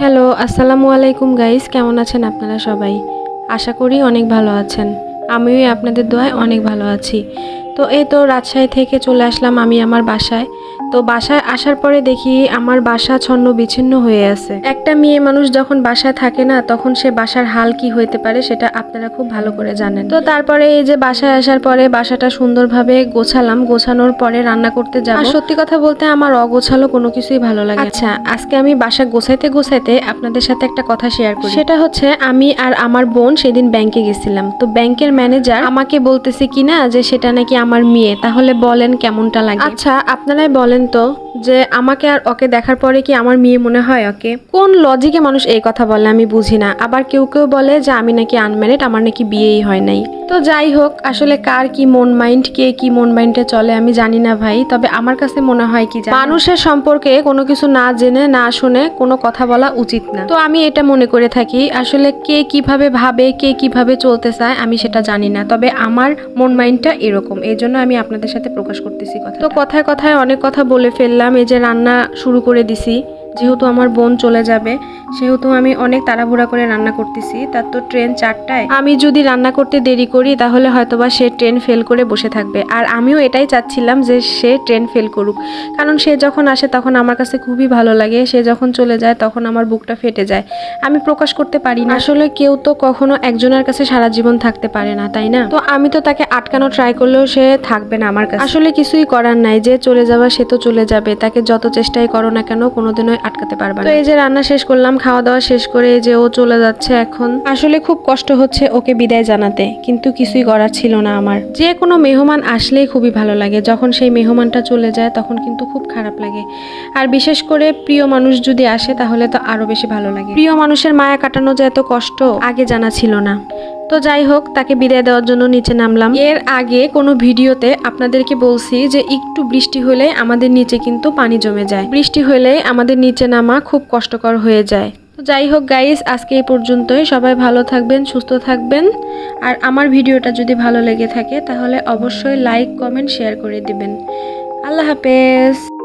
Hello, আসসালামু আলাইকুম guys কেমন আছেন আপনারা সবাই? আশা করি অনেক ভালো আছেন। আমিও আপনাদের দোয়ায় অনেক ভালো আছি। তো এই তো রাজশাহী থেকে চলে আসলাম আমি আমার বাসায়। তো বাসায় আসার পরে দেখি আমার বাসা ছন্ন বিচ্ছিন্ন হয়ে আছে। একটা মেয়ে মানুষ যখন বাসায় থাকে না তখন সে বাসার হাল কি হইতে পারে সেটা আপনারা খুব ভালো করে জানেন। তো তারপরে এই যে বাসায় আসার পরে বাসাটা সুন্দরভাবে গোছালাম গোছানোর পরে রান্না করতে যাব। আর সত্যি কথা বলতে আমার অগোছালো কোনো কিছুই ভালো লাগে আচ্ছা আজকে আমি বাসা গোছাইতে গোছাইতে আপনাদের সাথে একটা কথা শেয়ার করি। সেটা হচ্ছে আমি আর আমার বোন সেদিন ব্যাংকে গেছিলাম। তো ব্যাংকের ম্যানেজার আমাকে বলতেছে কিনা যে সেটা নাকি আমার মেয়ে তাহলে বলেন কেমনটা লাগে। আচ্ছা আপনারাই বলেন তো যে আমাকে আর ওকে দেখার পরে কি আমার মেয়ে মনে হয় ওকে? কোন লজিকে মানুষ এই কথা বলে আমি বুঝি না। আবার কেউ কেউ বলে যে আমি নাকি আনম্যারিড আমার নাকি বিয়েই হয় নাই। তো যাই হোক, আসলে কার কি মন মাইন্ড কে কি মন মাইন্ডে চলে আমি জানি না ভাই। তবে আমার কাছে মনে হয় কি? মানুষের সম্পর্কে কোনো কিছু না জেনে, না শুনে কোনো কথা বলা উচিত না। তো আমি এটা মনে করে থাকি, আসলে কে কীভাবে ভাবে, কে কীভাবে চলতে চায় আমি সেটা জানি না। তবে আমার মন মাইন্ডটা এরকম, এই জন্য আমি আপনাদের সাথে প্রকাশ করতেছি কথা তো কথায় কথায় অনেক কথা বলে ফেললাম, এই যে রান্না শুরু করে দিছি। যেহেতু আমার বোন চলে যাবে, সেহেতু আমি অনেক তাড়াহুড়া করে রান্না করতেছি। তার তো ট্রেন চারটায়। আমি যদি রান্না করতে দেরি করি, তাহলে হয়তোবা সে ট্রেন ফেল করে বসে থাকবে। আর আমিও এটাই চাচ্ছিলাম যে সে ট্রেন ফেল করুক। কারণ সে যখন আসে, তখন আমার কাছে খুবই ভালো লাগে। সে যখন চলে যায়, তখন আমার বুকটা ফেটে যায়। আমি প্রকাশ করতে পারি না। আসলে কেউ তো কখনো একজনের কাছে সারা জীবন থাকতে পারে না, তাই না? তো আমি তো তাকে আটকানো ট্রাই করলেও সে থাকবে না আমার কাছে। আসলে কিছুই করার নাই। যে চলে যাওয়া সে তো চলে যাবে। তাকে যত চেষ্টাই করো না কেন কোনোদিনই আটকাতে পারবে তো এই যে রান্না শেষ করলাম খাওয়া দাওয়া শেষ করে যে ও চলে যাচ্ছে এখন। আসলে খুব কষ্ট হচ্ছে ওকে বিদায় জানাতে কিন্তু কিছুই করার ছিল না আমার। যে কোনো মেহমান আসলেই খুবই ভালো লাগে। যখন সেই মেহমানটা চলে যায় তখন কিন্তু খুব খারাপ লাগে। আর বিশেষ করে প্রিয় মানুষ যদি আসে তাহলে তো আরও বেশি ভালো লাগে। প্রিয় মানুষের মায়া কাটানো যে এত কষ্ট আগে জানা ছিল না। তো যাই হোক, তাকে বিদায় দেওয়ার জন্য নিচে নামলাম। এর আগে কোনো ভিডিওতে আপনাদেরকে বলছি যে একটু বৃষ্টি হলে আমাদের নিচে কিন্তু পানি জমে যায়। বৃষ্টি হলে আমাদের নিচে নামা খুব কষ্টকর হয়ে যায়। তো যাই হোক গাইস আজকে এই পর্যন্তই। সবাই ভালো থাকবেন, সুস্থ থাকবেন। আর আমার ভিডিওটা যদি ভালো লেগে থাকে, তাহলে অবশ্যই লাইক কমেন্ট শেয়ার করে দিবেন। আল্লাহ হাফেজ।